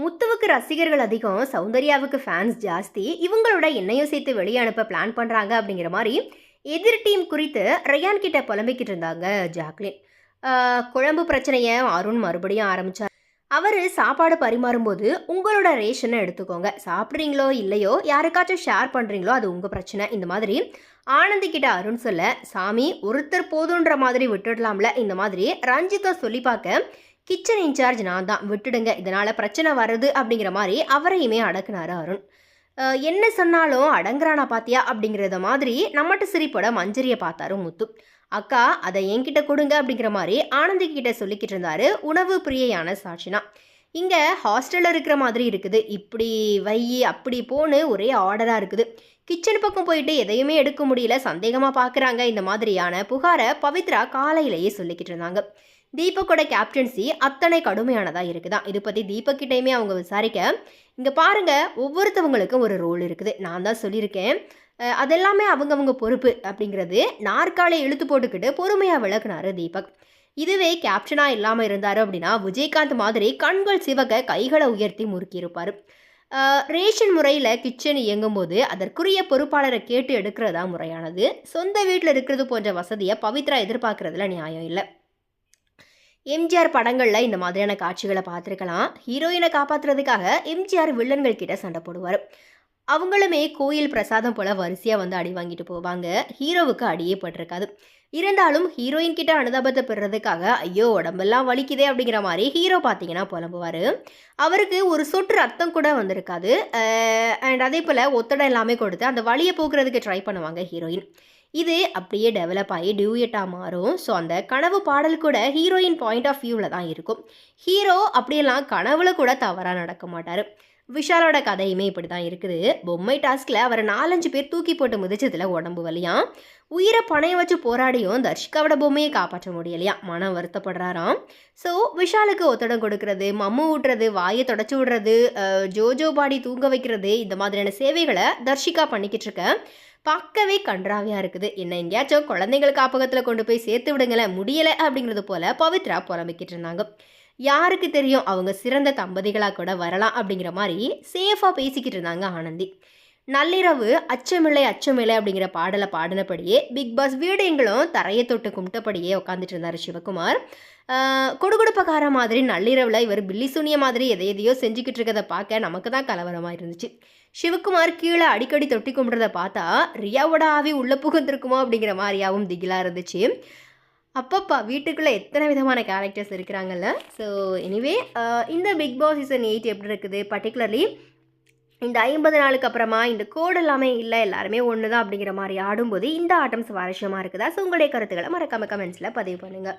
முத்துவுக்கு ரசிகர்கள் அதிகம் சௌந்தர்யாவுக்கு ஃபேன்ஸ் ஜாஸ்தி இவங்களோட என்னையும் சேர்த்து வெளியே அனுப்ப பிளான் பண்ணுறாங்க அப்படிங்கிற மாதிரி எதிர் டீம் குறித்து ரயான் கிட்ட புலம்பிக்கிட்டு இருந்தாங்க ஜாக்லின். குழம்பு பிரச்சனையை அருண் மறுபடியும் ஆரம்பிச்சார். அவர் சாப்பாடு பரிமாறும்போது உங்களோட ரேஷனை எடுத்துக்கோங்க. சாப்பிட்றீங்களோ இல்லையோ யாருக்காச்சும் ஷேர் பண்ணுறீங்களோ அது உங்கள் பிரச்சனை. இந்த மாதிரி ஆனந்திக்கிட்ட அருண் சொல்ல சாமி ஒருத்தர் போதுன்ற மாதிரி விட்டுடலாம்ல இந்த மாதிரி ரஞ்சிதா சொல்லி பார்க்க கிச்சன் இன்சார்ஜ் நான் தான் விட்டுடுங்க இதனால் பிரச்சனை வருது அப்படிங்கிற மாதிரி அவரையுமே அடக்குனாரு அருண். என்ன சொன்னாலும் அடங்குறானா பாத்தியா அப்படிங்கிறத மாதிரி நம்மட்டு சிரிப்போட மஞ்சரியை பார்த்தாரு முத்து. அக்கா அதை என்கிட்ட கொடுங்க அப்படிங்கிற மாதிரி ஆனந்தி கிட்ட சொல்லிக்கிட்டு இருந்தாரு உணவு பிரியையான சாட்சினா. இங்கே ஹாஸ்டலில் இருக்கிற மாதிரி இருக்குது. இப்படி வை அப்படி போன்னு ஒரே ஆர்டராக இருக்குது. கிச்சன் பக்கம் போயிட்டு எதையுமே எடுக்க முடியல சந்தேகமாக பார்க்குறாங்க இந்த மாதிரியான புகாரை பவித்ரா காலையிலேயே சொல்லிக்கிட்டு இருந்தாங்க. தீபக்கோட கேப்டன்சி அத்தனை கடுமையானதாக இருக்குதான். இது பற்றி தீபக்கிட்டையுமே அவங்க விசாரிக்க இங்கே பாருங்கள் ஒவ்வொருத்தவங்களுக்கும் ஒரு ரோல் இருக்குது. நான் தான் சொல்லியிருக்கேன். அதெல்லாமே அவங்கவுங்க பொறுப்பு அப்படிங்கிறது நாற்காலை இழுத்து போட்டுக்கிட்டு பொறுமையாக விளக்குனாரு தீபக். இதுவே கேப்டனாக இல்லாமல் இருந்தார் அப்படின்னா விஜயகாந்த் மாதிரி கண்கள் சிவக கைகளை உயர்த்தி முறுக்கியிருப்பார். ரேஷன் முறையில் கிச்சன் இயங்கும்போது அதற்குரிய பொறுப்பாளரை கேட்டு எடுக்கிறதா முறையானது. சொந்த வீட்டில் இருக்கிறது போன்ற வசதியை பவித்ரா எதிர்பார்க்கறதுல நியாயம் இல்லை. எம்ஜிஆர் படங்களில் இந்த மாதிரியான காட்சிகளை பார்த்துருக்கலாம். ஹீரோயினை காப்பாற்றுறதுக்காக எம்ஜிஆர் வில்லன்கள் கிட்ட சண்டை போடுவார். அவங்களுமே கோயில் பிரசாதம் போல வரிசையாக வந்து அடி வாங்கிட்டு போவாங்க. ஹீரோவுக்கு அடியே பட்டிருக்காது. இருந்தாலும் ஹீரோயின் கிட்ட அனுதாபத்தை பெறுறதுக்காக ஐயோ உடம்பெல்லாம் வலிக்குதே அப்படிங்கிற மாதிரி ஹீரோ பார்த்தீங்கன்னா புலம்புவார். அவருக்கு ஒரு சொட்டு ரத்தம் கூட வந்திருக்காது. அண்ட் அதே போல் ஒத்தடம் எல்லாமே கொடுத்து அந்த வழியை போக்குறதுக்கு ட்ரை பண்ணுவாங்க ஹீரோயின். இது அப்படியே டெவலப் ஆகி டியூயட்டாக மாறும். ஸோ அந்த கனவு பாடல் கூட ஹீரோயின் பாயிண்ட் ஆஃப் வியூவில் தான் இருக்கும். ஹீரோ அப்படியெல்லாம் கனவுல கூட தவறாக நடக்க மாட்டார். விஷாலோட கதையுமே இப்படி தான் இருக்குது. பொம்மை டாஸ்கில் அவரை நாலஞ்சு பேர் தூக்கி போட்டு மிதிச்சதுல உடம்பு வலியாம் உயிரை பணைய வச்சு போராடியும் தர்ஷிகாவோட பொம்மையை காப்பாற்ற முடியலையா? மனம் வருத்தப்படுறாராம். ஸோ விஷாலுக்கு ஒத்தடம் கொடுக்கறது மம்மு ஊட்டுறது வாயை தொடச்சி விடுறது ஜோஜோ பாடி தூங்க வைக்கிறது இந்த மாதிரியான சேவைகளை தர்ஷிகா பண்ணிக்கிட்டு இருக்க பார்க்கவே கன்றாவியாக இருக்குது. என்ன எங்கேயாச்சும் குழந்தைங்களுக்கு காப்பகத்தில் கொண்டு போய் சேர்த்து விடுங்களேன் முடியலை அப்படிங்கிறது போல பவித்ரா புலம்பிக்கிட்டு இருந்தாங்க. யாருக்கு தெரியும்? அவங்க சிறந்த தம்பதிகளாக கூட வரலாம் அப்படிங்கிற மாதிரி சேஃபாக பேசிக்கிட்டு இருந்தாங்க ஆனந்தி. நள்ளிரவு அச்சமில்லை அச்சமில்லை அப்படிங்கிற பாடலை பாடினபடியே பிக் பாஸ் வீடு எங்களும் தரையை தொட்டு கும்பிட்டபடியே உட்காந்துட்டு இருந்தார் சிவகுமார். கொடுகுடுப்பக்கார மாதிரி நள்ளிரவில் இவர் பில்லி சூனிய மாதிரி எதை எதையோ செஞ்சுக்கிட்டு இருக்கதை பார்க்க நமக்கு தான் கலவரமாக இருந்துச்சு. சிவகுமார் கீழே அடிக்கடி தொட்டி கும்பிட்றத பார்த்தா ரியாவோட ஆவி உள்ளே புகுந்திருக்குமோ? அப்படிங்கிற மாதிரியாவும் திகிலாக இருந்துச்சு. அப்பப்பா வீட்டுக்குள்ளே எத்தனை விதமான கேரக்டர்ஸ் இருக்கிறாங்கல்ல? ஸோ எனிவே இந்த பிக் பாஸ் சீசன் எயிட் எப்படி இருக்குது? பர்டிகுலர்லி இந்த ஐம்பது நாளுக்கு அப்புறமா இந்த கோடு எல்லாமே இல்லை எல்லாருமே ஒன்று தான் அப்படிங்கிற மாதிரி ஆடும்போது இந்த ஆட்டம் சுவாரஸ்யமாக இருக்குதா? ஸோ உங்களுடைய கருத்துக்களை மறக்காம கமெண்ட்ஸில் பதிவு பண்ணுங்கள்